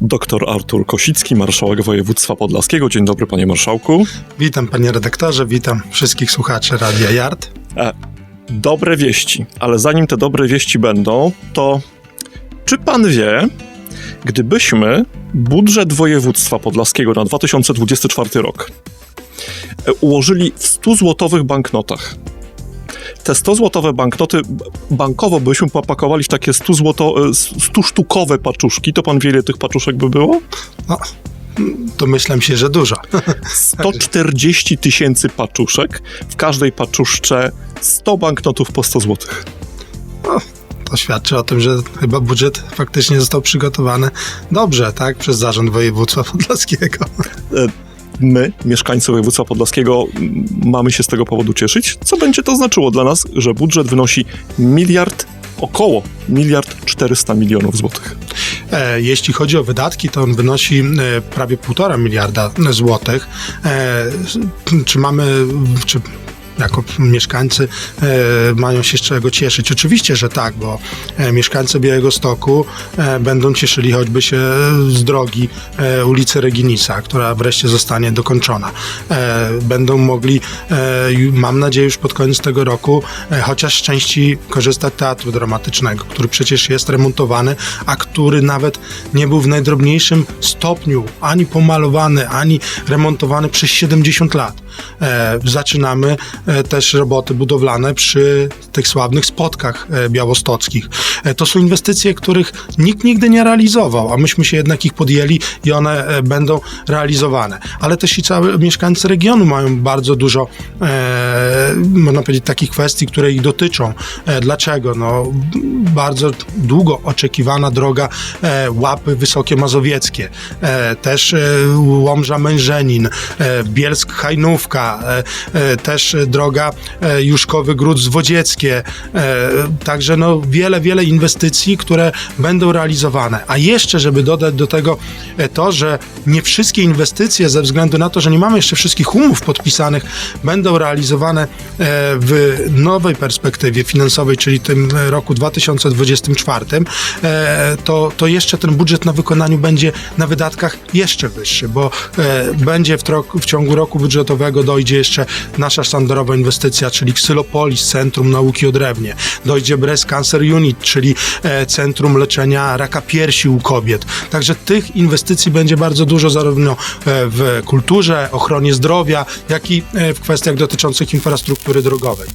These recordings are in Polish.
Dr Artur Kosicki, marszałek województwa podlaskiego. Dzień dobry, panie marszałku. Witam panie redaktorze, witam wszystkich słuchaczy Radia Yard. E, dobre wieści, ale zanim te dobre wieści będą, to czy pan wie, gdybyśmy budżet województwa podlaskiego na 2024 rok e, ułożyli w 100 złotowych banknotach, te 100 złotowe banknoty b- bankowo byśmy popakowali w takie 100, złoto, e, 100 sztukowe paczuszki, to pan wie, ile tych paczuszek by było? No, to myślę się, że dużo. 140 tysięcy paczuszek, w każdej paczuszce 100 banknotów po 100 złotych. To świadczy o tym, że chyba budżet faktycznie został przygotowany dobrze, tak, przez Zarząd Województwa Podlaskiego. My, mieszkańcy województwa podlaskiego, mamy się z tego powodu cieszyć. Co będzie to znaczyło dla nas, że budżet wynosi miliard, około miliard 400 milionów złotych. E, jeśli chodzi o wydatki, to on wynosi e, prawie półtora miliarda złotych. E, czy mamy, czy jako mieszkańcy e, mają się z czego cieszyć? Oczywiście, że tak, bo e, mieszkańcy Białego Stoku e, będą cieszyli choćby się z drogi ulicy Reginisa, która wreszcie zostanie dokończona. Będą mogli, mam nadzieję, już pod koniec tego roku, chociaż z części korzystać teatru dramatycznego, który przecież jest remontowany, a który nawet nie był w najdrobniejszym stopniu ani pomalowany, ani remontowany przez 70 lat. Zaczynamy też roboty budowlane przy tych sławnych spotkach e, białostockich. E, to są inwestycje, których nikt nigdy nie realizował, a myśmy się jednak ich podjęli i one e, będą realizowane. Ale też i cały mieszkańcy regionu mają bardzo dużo, e, można powiedzieć, takich kwestii, które ich dotyczą. E, dlaczego? No, bardzo długo oczekiwana droga e, Łapy Wysokie Mazowieckie, e, też e, Łomża Mężenin, e, Bielsk Hajnówka, e, e, też e, droga e, Juszkowy Gród Zwodzieckie, e, także no wiele, wiele inwestycji, które będą realizowane. A jeszcze, żeby dodać do tego e, to, że nie wszystkie inwestycje ze względu na to, że nie mamy jeszcze wszystkich umów podpisanych, będą realizowane w nowej perspektywie finansowej, czyli tym roku 2024, e, to, to jeszcze ten budżet na wykonaniu będzie na wydatkach jeszcze wyższy, bo będzie w, w ciągu roku budżetowego dojdzie jeszcze nasza sztandarowa inwestycja, czyli Xylopolis, Centrum Nauki o Drewnie, dojdzie Breast Cancer Unit, czyli e, Centrum Leczenia Raka Piersi u kobiet. Także tych inwestycji będzie bardzo dużo zarówno e, w kulturze, ochronie zdrowia, jak i e, w kwestiach dotyczących infrastruktury drogowej.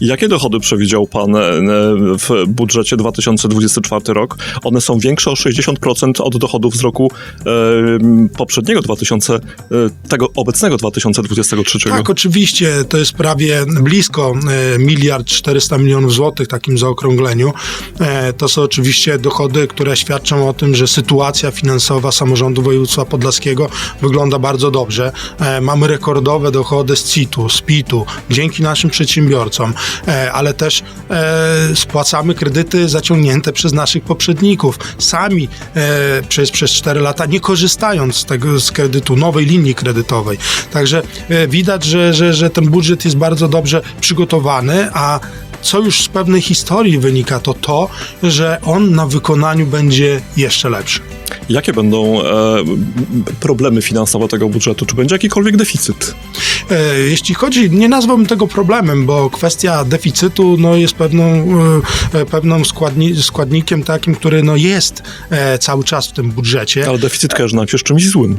Jakie dochody przewidział pan e, w budżecie 2024 rok? One są większe o 60% od dochodów z roku e, poprzedniego 2000, e, tego obecnego 2023. Tak, oczywiście, to jest prawie blisko e, miliard 400 milionów złotych, takim zaokrągleniu. E, To są oczywiście dochody, które świadczą o tym, że sytuacja finansowa samorządu województwa podlaskiego wygląda bardzo dobrze. E, Mamy rekordowe dochody z CIT-u, z PIT-u, dzięki naszym przedsiębiorcom, e, ale też e, spłacamy kredyty zaciągnięte przez naszych poprzedników. Sami e, przez, przez 4 lata, nie korzystając z tego z kredytu, nowej linii kredytowej. Także e, widać, że, że, że ten budżet jest bardzo dobrze przygotowany, a co już z pewnej historii wynika, to to, że on na wykonaniu będzie jeszcze lepszy. Jakie będą e, problemy finansowe tego budżetu? Czy będzie jakikolwiek deficyt? E, Jeśli chodzi, nie nazwałbym tego problemem, bo kwestia deficytu no, jest pewną, e, e, pewną składni, składnikiem takim, który no, jest cały czas w tym budżecie. Ale deficyt kojarzy nam się z czymś złym.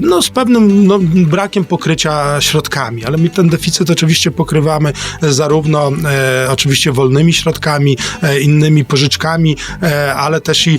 No, z pewnym no, brakiem pokrycia środkami, ale my ten deficyt oczywiście pokrywamy zarówno oczywiście wolnymi środkami, innymi pożyczkami, ale też i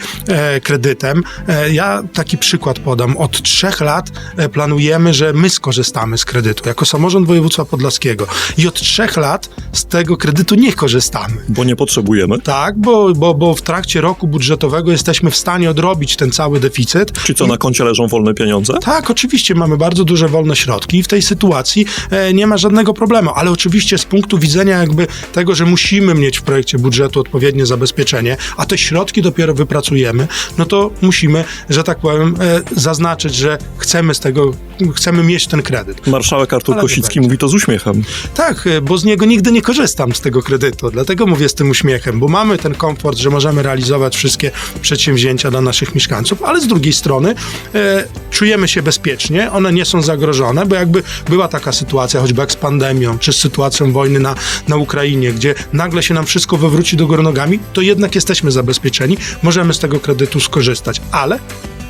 kredytem. Ja taki przykład podam. Od trzech lat planujemy, że my skorzystamy z kredytu jako samorząd województwa podlaskiego i od trzech lat z tego kredytu nie korzystamy. Bo nie potrzebujemy. Tak, bo, bo, bo w trakcie roku budżetowego jesteśmy w stanie odrobić ten cały deficyt. Czy co, na koncie leżą wolne pieniądze? Tak, oczywiście mamy bardzo duże wolne środki i w tej sytuacji e, nie ma żadnego problemu, ale oczywiście z punktu widzenia jakby tego, że musimy mieć w projekcie budżetu odpowiednie zabezpieczenie, a te środki dopiero wypracujemy, no to musimy, że tak powiem, e, zaznaczyć, że chcemy z tego chcemy mieć ten kredyt. Marszałek Artur Ale Kosicki mówi to z uśmiechem. Tak, y, bo z niego nigdy nie korzystam z tego kredytu, dlatego mówię z tym uśmiechem, bo mamy ten komfort, że możemy realizować wszystkie przedsięwzięcia dla naszych mieszkańców, ale z drugiej strony e, czujemy się bezpiecznie, one nie są zagrożone, bo jakby była taka sytuacja, choćby jak z pandemią, czy z sytuacją wojny na, na Ukrainie, gdzie nagle się nam wszystko wywróci do góry nogami, to jednak jesteśmy zabezpieczeni, możemy z tego kredytu skorzystać, ale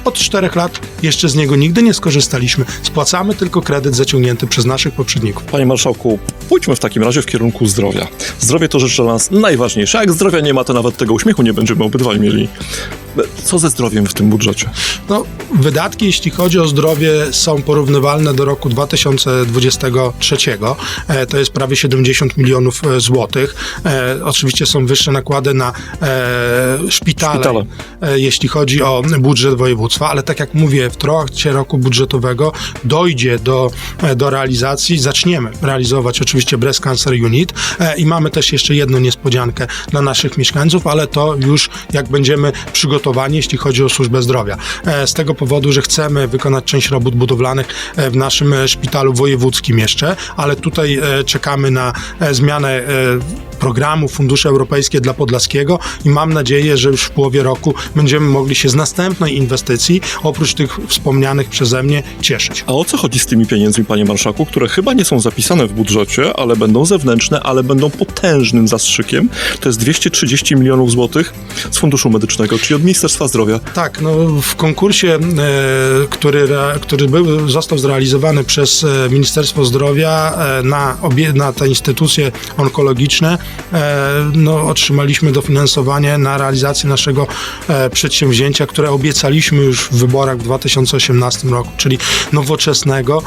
od czterech lat jeszcze z niego nigdy nie skorzystaliśmy. Spłacamy tylko kredyt zaciągnięty przez naszych poprzedników. Panie marszałku, pójdźmy w takim razie w kierunku zdrowia. Zdrowie to rzecz dla nas najważniejsza. Jak zdrowia nie ma, to nawet tego uśmiechu nie będziemy obydwaj mieli. Co ze zdrowiem w tym budżecie? No, wydatki, jeśli chodzi o zdrowie, są porównywalne do roku 2023. E, to jest prawie 70 milionów e, złotych. E, oczywiście są wyższe nakłady na szpitale, Szpitale. Jeśli chodzi o budżet województwa, ale tak jak mówię, w trakcie roku budżetowego dojdzie do, do realizacji, zaczniemy realizować oczywiście Breast Cancer Unit i mamy też jeszcze jedną niespodziankę dla naszych mieszkańców, ale to już jak będziemy przygotowani, jeśli chodzi o służbę zdrowia. E, Z tego powodu, że chcemy wykonać część robót budowlanych e, w naszym e, szpitalu wojewódzkim jeszcze, ale tutaj czekamy na zmianę programu Fundusze Europejskie dla Podlaskiego i mam nadzieję, że już w połowie roku będziemy mogli się z następnej inwestycji, oprócz tych wspomnianych przeze mnie, cieszyć. A o co chodzi z tymi pieniędzmi, panie marszałku, które chyba nie są zapisane w budżecie, ale będą zewnętrzne, ale będą potężnym zastrzykiem? To jest 230 milionów złotych z Funduszu Medycznego, czyli od Ministerstwa Zdrowia. Tak, no w konkursie, e, który, który był, został zrealizowany przez e, Ministerstwo Zdrowia e, na, obie, na te instytucje onkologiczne, no, otrzymaliśmy dofinansowanie na realizację naszego e, przedsięwzięcia, które obiecaliśmy już w wyborach w 2018 roku, czyli nowoczesnego.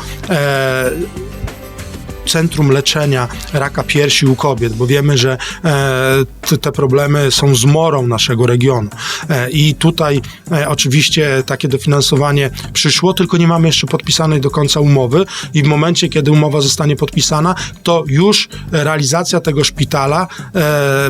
Centrum Leczenia Raka Piersi u Kobiet, bo wiemy, że e, te- problemy są zmorą naszego regionu. E, I tutaj e, oczywiście takie dofinansowanie przyszło, tylko nie mamy jeszcze podpisanej do końca umowy i w momencie, kiedy umowa zostanie podpisana, to już realizacja tego szpitala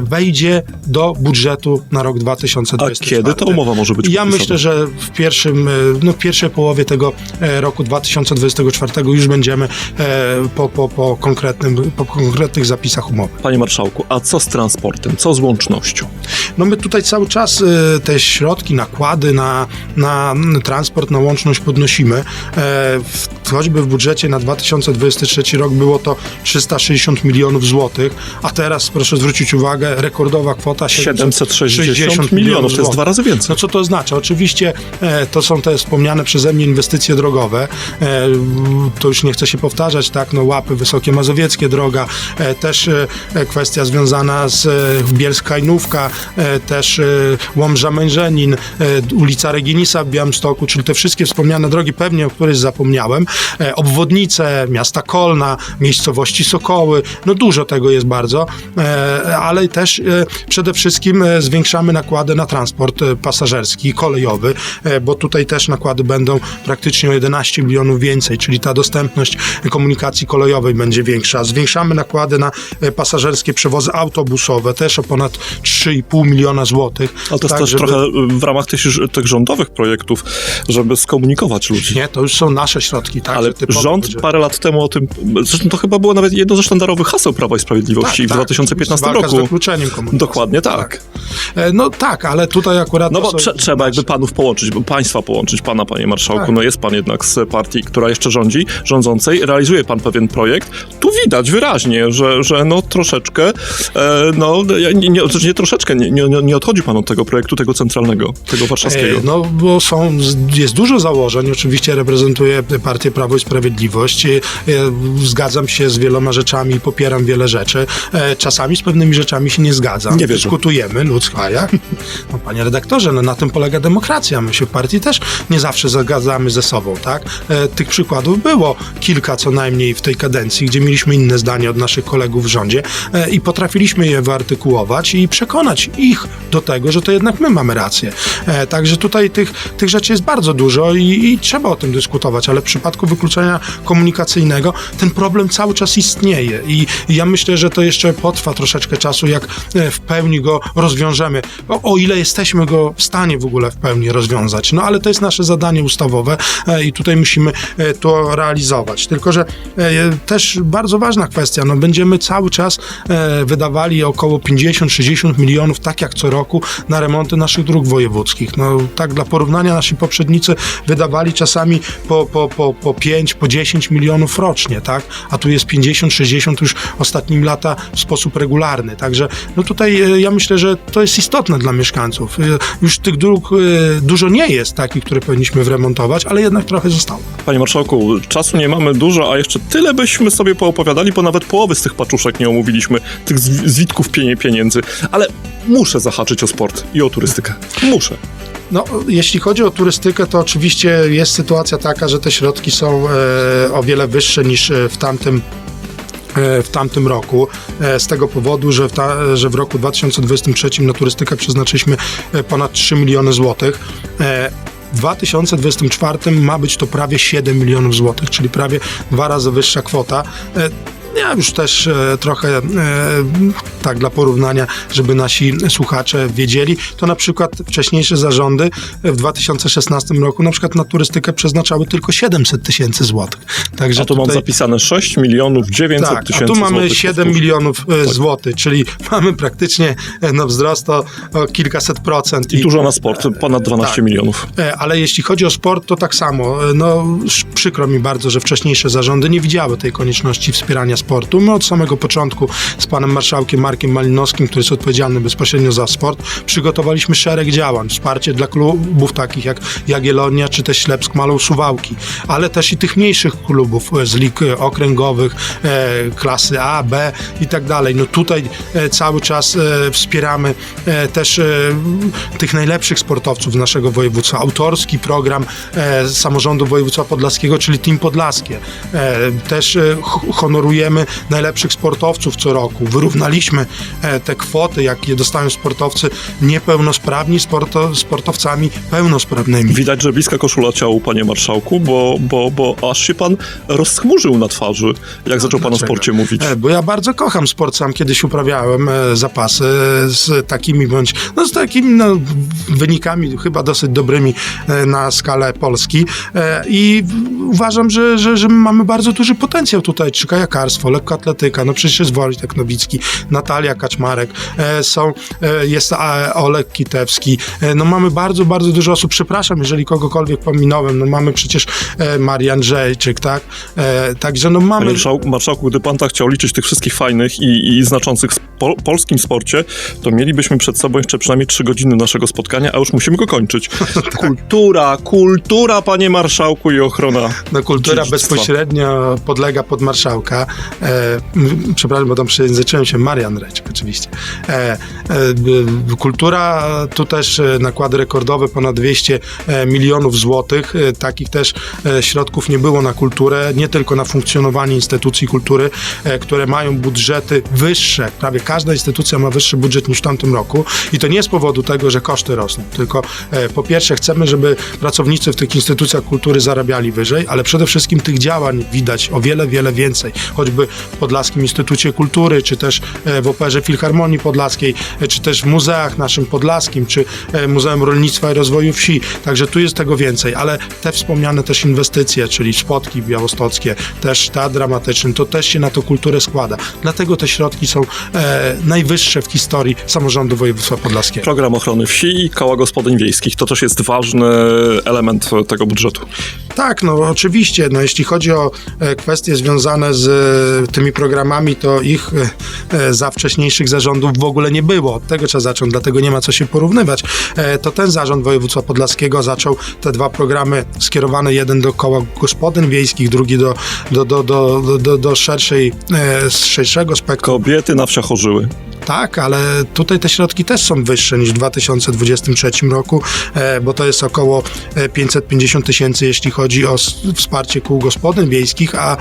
wejdzie do budżetu na rok A 2024. kiedy ta umowa może być Ja podpisana? myślę, że w pierwszym, no w pierwszej połowie tego roku 2024 już będziemy e, po, po, po, konkretnym, po konkretnych zapisach umowy. Panie marszałku, a co z transportem? Co z łącznością? No my tutaj cały czas e, te środki, nakłady na, na transport, na łączność podnosimy. E, w, choćby w budżecie na 2023 rok było to 360 milionów złotych, a teraz proszę zwrócić uwagę, rekordowa kwota 760 milionów, to jest dwa razy więcej. No co to oznacza? Oczywiście e, to są te wspomniane przeze mnie inwestycje drogowe. E, to już nie chcę się powtarzać, tak? No łapy Wysokie Mazowieckie droga, e, też e, kwestia związana z e, Bielska-Jnówka, e, też e, Łomża-Mężenin, e, ulica Reginisa w Białymstoku, czyli te wszystkie wspomniane drogi, pewnie o których zapomniałem, e, obwodnice miasta Kolna, miejscowości Sokoły, no dużo tego jest bardzo, e, ale też e, przede wszystkim e, zwiększamy nakłady na transport e, pasażerski, kolejowy, e, bo tutaj też nakłady będą praktycznie o 11 milionów więcej, czyli ta dostępność komunikacji kolejowej będzie większa. Zwiększamy nakłady na e, pasażerskie przewozy autobusowe, też o ponad 3,5 miliona złotych. Ale to jest Tak, też żeby- trochę w ramach tych, tych rządowych projektów, żeby skomunikować ludzi. Nie, to już są nasze środki, tak? Ale rząd będzie- parę lat temu o tym, zresztą to chyba było nawet jedno ze sztandarowych haseł Prawa i Sprawiedliwości Tak, w tak. 2015 Walka z roku. wykluczeniem komunikacji. Dokładnie tak. E, No tak, ale tutaj akurat... No bo są trze- trzeba jakby panów połączyć, bo państwa połączyć, pana, panie marszałku. Tak. No jest pan jednak z partii, która jeszcze rządzi, rządzącej, realizuje pan pewien projekt. Tu widać wyraźnie, że, że no troszeczkę, e, no nie, nie, znaczy nie troszeczkę, nie, nie, nie odchodzi pan od tego projektu, tego centralnego, tego warszawskiego. E, No, bo są, jest dużo założeń. Oczywiście reprezentuję partię Prawo i Sprawiedliwość. E, e, Zgadzam się z wieloma rzeczami, popieram wiele rzeczy. E, Czasami z pewnymi rzeczami się nie zgadzam. Nie. Dyskutujemy, ludzko, a jak? No, panie redaktorze, no, na tym polega demokracja. My się w partii też nie zawsze zgadzamy ze sobą, tak? Tych przykładów było kilka co najmniej w tej kadencji, gdzie mieliśmy inne zdanie od naszych kolegów w rządzie i potrafiliśmy je wyartykułować i przekonać ich do tego, że to jednak my mamy rację. Także tutaj tych, tych rzeczy jest bardzo dużo i, i trzeba o tym dyskutować, ale w przypadku wykluczenia komunikacyjnego, ten problem cały czas istnieje i ja myślę, że to jeszcze potrwa troszeczkę czasu, jak e, w pełni go rozwiążemy, o, ile jesteśmy go w stanie w ogóle w pełni rozwiązać. No ale to jest nasze zadanie ustawowe e, i tutaj musimy e, to realizować. Tylko, że też bardzo ważna kwestia, no będziemy cały czas wydawali około 50-60 milionów, tak jak co roku, na remonty naszych dróg wojewódzkich. No tak dla porównania nasi poprzednicy wydawali czasami po, po, po, po 5, po 10 milionów rocznie, tak? A tu jest 50-60 już ostatnimi lata w sposób regularny. Także no tutaj e, ja myślę, że to jest istotne dla mieszkańców. E, Już tych dróg e, dużo nie jest takich, które powinniśmy wremontować, ale jednak trochę zostało. Panie marszałku, czasu nie mamy dużo, a jeszcze tyle byśmy sobie poopowiadali, bo nawet połowy z tych paczuszek nie omówiliśmy, tych zw- zwitków pieniędzy. Ale muszę zahaczyć o sport i o turystykę. Muszę. No, jeśli chodzi o turystykę, to oczywiście jest sytuacja taka, że te środki są e, o wiele wyższe niż e, w tamtym e, w tamtym roku, z tego powodu, że w, ta, że w roku 2023 na turystykę przeznaczyliśmy ponad 3 miliony złotych. W 2024 ma być to prawie 7 milionów złotych, czyli prawie dwa razy wyższa kwota. Ja już też e, trochę e, tak dla porównania, żeby nasi słuchacze wiedzieli, to na przykład wcześniejsze zarządy w 2016 roku na przykład na turystykę przeznaczały tylko 700 tysięcy złotych. Także A tu mam tutaj- zapisane 6 milionów 900 tak, tysięcy a tu mamy złotych. 7 Powtórz. milionów e, złotych, czyli mamy praktycznie no, wzrost o, o kilkaset procent. I dużo na sport, ponad 12 tak. milionów. Ale jeśli chodzi o sport, to tak samo. No, przykro mi bardzo, że wcześniejsze zarządy nie widziały tej konieczności wspierania sportu. My od samego początku z panem marszałkiem Markiem Malinowskim, który jest odpowiedzialny bezpośrednio za sport, przygotowaliśmy szereg działań. Wsparcie dla klubów takich jak Jagiellonia czy też Ślepsk Malą Suwałki, ale też i tych mniejszych klubów e, z lig e, okręgowych, e, klasy A, B i tak dalej. No tutaj e, cały czas e, wspieramy e, też e, tych najlepszych sportowców naszego województwa. Autorski program e, samorządu województwa podlaskiego, czyli Team Podlaskie. E, też e, ch- najlepszych sportowców co roku. Wyrównaliśmy e, te kwoty, jakie dostają sportowcy niepełnosprawni sporto, sportowcami pełnosprawnymi. Widać, że bliska koszula ciału, panie marszałku, bo, bo, bo aż się pan rozchmurzył na twarzy, jak zaczął pan o sporcie mówić. E, Bo ja bardzo kocham sport, sam kiedyś uprawiałem e, zapasy z takimi bądź, no z takimi no, wynikami chyba dosyć dobrymi na skalę Polski i uważam, że, że, że mamy bardzo duży potencjał tutaj, czy kajakarstwo, lekkoatletyka, no przecież jest Wojtek Nowicki, Natalia Kaczmarek, e, są, e, jest a, Olek Kitewski, e, no mamy bardzo, bardzo dużo osób, przepraszam, jeżeli kogokolwiek pominąłem, no mamy przecież e, Marian Andrzejczyk, tak, e, także no mamy... Panie marszałku, marszałku, gdy pan tak chciał liczyć tych wszystkich fajnych i, i znaczących w po, polskim sporcie, to mielibyśmy przed sobą jeszcze przynajmniej trzy godziny naszego spotkania, a już musimy go kończyć. Kultura, kultura, panie marszałku i ochrona. No, kultura bezpośrednio podlega pod marszałka. E, przepraszam, bo tam przejęzyczyłem się, Marian Reczek oczywiście. E, e, kultura tu też e, nakłady rekordowe, ponad 200 e, milionów złotych. E, takich też środków nie było na kulturę, nie tylko na funkcjonowanie instytucji kultury, które mają budżety wyższe. Prawie każda instytucja ma wyższy budżet niż w tamtym roku i to nie z powodu tego, że koszty rosną, tylko po pierwsze chcemy, żeby pracownicy w tych instytucjach kultury zarabiali wyżej, ale przede wszystkim tych działań widać o wiele, wiele więcej. Choćby w Podlaskim Instytucie Kultury, czy też e, w Operze Filharmonii Podlaskiej, e, czy też w muzeach naszym podlaskim, czy e, Muzeum Rolnictwa i Rozwoju Wsi. Także tu jest tego więcej, ale te wspomniane też inwestycje, czyli spotki białostockie, też teatr dramatyczny, to też się na to kulturę składa. Dlatego te środki są e, najwyższe w historii samorządu województwa podlaskiego. Program ochrony wsi i koła gospodyń wiejskich. To też jest ważny element tego budżetu. Tak, no oczywiście. No, jeśli chodzi o kwestie związane z tymi programami, to ich e, e, za wcześniejszych zarządów w ogóle nie było. Od tego trzeba zacząć, dlatego nie ma co się porównywać. E, to ten zarząd województwa podlaskiego zaczął te dwa programy skierowane, jeden do koła gospodyń wiejskich, drugi do, do, do, do, do, do, szerszej, e, szerszego spektrum Kobiety na wsiach. Tak, ale tutaj te środki też są wyższe niż w 2023 roku, e, bo to jest około e, 550 tysięcy, jeśli chodzi o wsparcie kół gospodyń wiejskich, a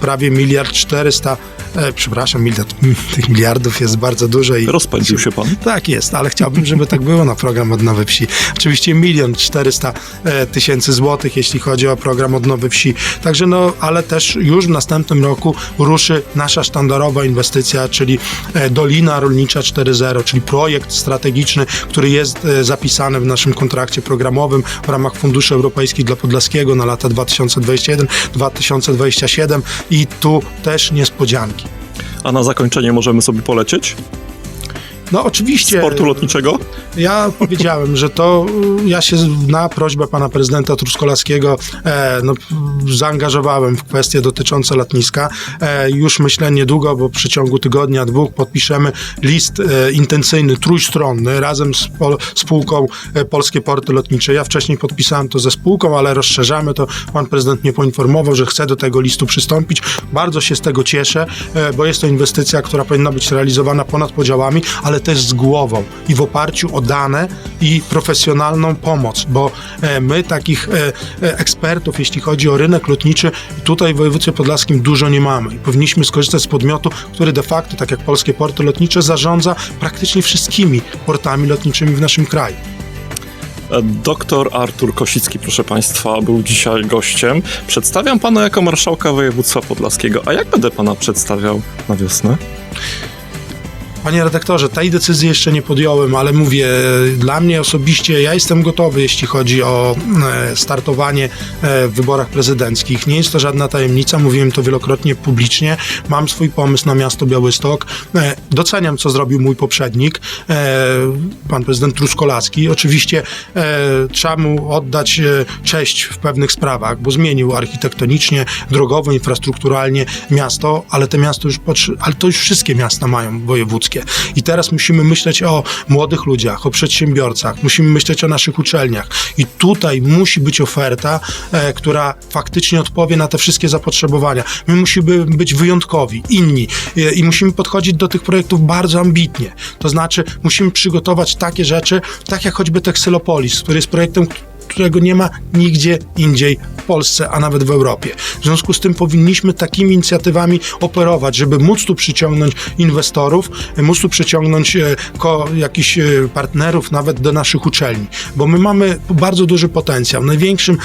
prawie miliard 400, e, przepraszam, miliard, tych miliardów jest bardzo dużo i Rozpędził się pan. tak jest, ale chciałbym, żeby tak było na program Odnowy Wsi. Oczywiście milion czterysta e, tysięcy złotych, jeśli chodzi o program Odnowy Wsi. Także no, ale też już w następnym roku ruszy nasza sztandarowa inwestycja, czyli e, Dolina Rolnicza 4.0, czyli projekt strategiczny, który jest zapisany w naszym kontrakcie programowym w ramach Funduszy Europejskich dla Podlaskiego na lata 2021-2027 i tu też niespodzianki. A na zakończenie możemy sobie polecieć? No oczywiście. Sportu lotniczego? Ja powiedziałem, że to ja się na prośbę pana prezydenta Truskolaskiego e, no, zaangażowałem w kwestie dotyczące lotniska. E, już myślę niedługo, bo w przeciągu tygodnia, dwóch podpiszemy list e, intencyjny, trójstronny, razem z pol, spółką e, Polskie Porty Lotnicze. Ja wcześniej podpisałem to ze spółką, ale rozszerzamy to. Pan prezydent mnie poinformował, że chce do tego listu przystąpić. Bardzo się z tego cieszę, e, bo jest to inwestycja, która powinna być realizowana ponad podziałami, ale też z głową i w oparciu o dane i profesjonalną pomoc, bo e, my takich e, e, ekspertów, jeśli chodzi o rynek lotniczy, tutaj w województwie podlaskim dużo nie mamy powinniśmy skorzystać z podmiotu, który de facto, tak jak Polskie Porty Lotnicze, zarządza praktycznie wszystkimi portami lotniczymi w naszym kraju. Doktor Artur Kosicki, proszę Państwa, był dzisiaj gościem. Przedstawiam Pana jako marszałka województwa podlaskiego. A jak będę Pana przedstawiał na wiosnę? Panie redaktorze, tej decyzji jeszcze nie podjąłem, ale mówię, dla mnie osobiście ja jestem gotowy, jeśli chodzi o e, startowanie e, w wyborach prezydenckich. Nie jest to żadna tajemnica, mówiłem to wielokrotnie publicznie. Mam swój pomysł na miasto Białystok. E, Doceniam, co zrobił mój poprzednik, pan prezydent Truskolacki. Oczywiście trzeba mu oddać cześć w pewnych sprawach, bo zmienił architektonicznie, drogowo, infrastrukturalnie miasto, ale te miasto już, ale to już wszystkie miasta mają wojewódzkie. I teraz musimy myśleć o młodych ludziach, o przedsiębiorcach, musimy myśleć o naszych uczelniach. I tutaj musi być oferta, e, która faktycznie odpowie na te wszystkie zapotrzebowania. My musimy być wyjątkowi, inni e, i musimy podchodzić do tych projektów bardzo ambitnie. To znaczy, musimy przygotować takie rzeczy, tak jak choćby Texylopolis, który jest projektem, którego nie ma nigdzie indziej w Polsce, a nawet w Europie. W związku z tym powinniśmy takimi inicjatywami operować, żeby móc tu przyciągnąć inwestorów, e, móc tu przyciągnąć e, ko, jakichś e, partnerów nawet do naszych uczelni, bo my mamy bardzo duży potencjał. Największym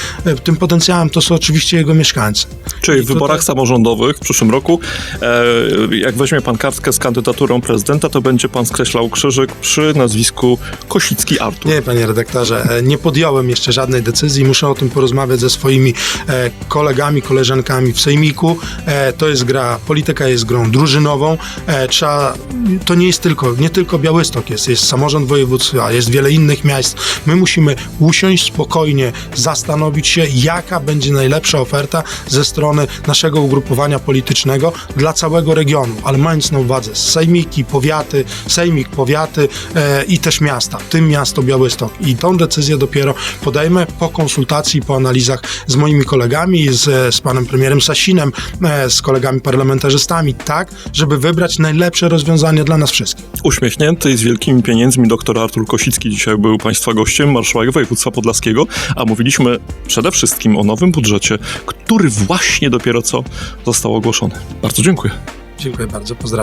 tym potencjałem to są oczywiście jego mieszkańcy. Czyli w I tutaj- wyborach samorządowych w przyszłym roku, e, jak weźmie Pan kartkę z kandydaturą prezydenta, to będzie Pan skreślał krzyżyk przy nazwisku Kosicki Artur. Nie, panie redaktorze, nie podjąłem jeszcze żadnej decyzji. Muszę o tym porozmawiać ze swoimi e, kolegami, koleżankami w Sejmiku. E, to jest gra, polityka jest grą drużynową. E, trzeba, to nie jest tylko, nie tylko Białystok jest, jest samorząd województwa, jest wiele innych miast. My musimy usiąść spokojnie, zastanowić się, jaka będzie najlepsza oferta ze strony naszego ugrupowania politycznego dla całego regionu, ale mając na uwadze sejmiki, powiaty, sejmik, powiaty e, i też miasta, w tym miasto Białystok. I tą decyzję dopiero podejmę po konsultacji, po analizach z moimi kolegami, z, z panem premierem Sasinem, e, z kolegami parlamentarzystami, tak, żeby wybrać najlepsze rozwiązanie dla nas wszystkich. Uśmiechnięty i z wielkimi pieniędzmi doktor Artur Kosicki dzisiaj był Państwa gościem, marszałek województwa podlaskiego, a mówiliśmy przede wszystkim o nowym budżecie, który właśnie dopiero co został ogłoszony. Bardzo dziękuję. Dziękuję bardzo, pozdrawiam.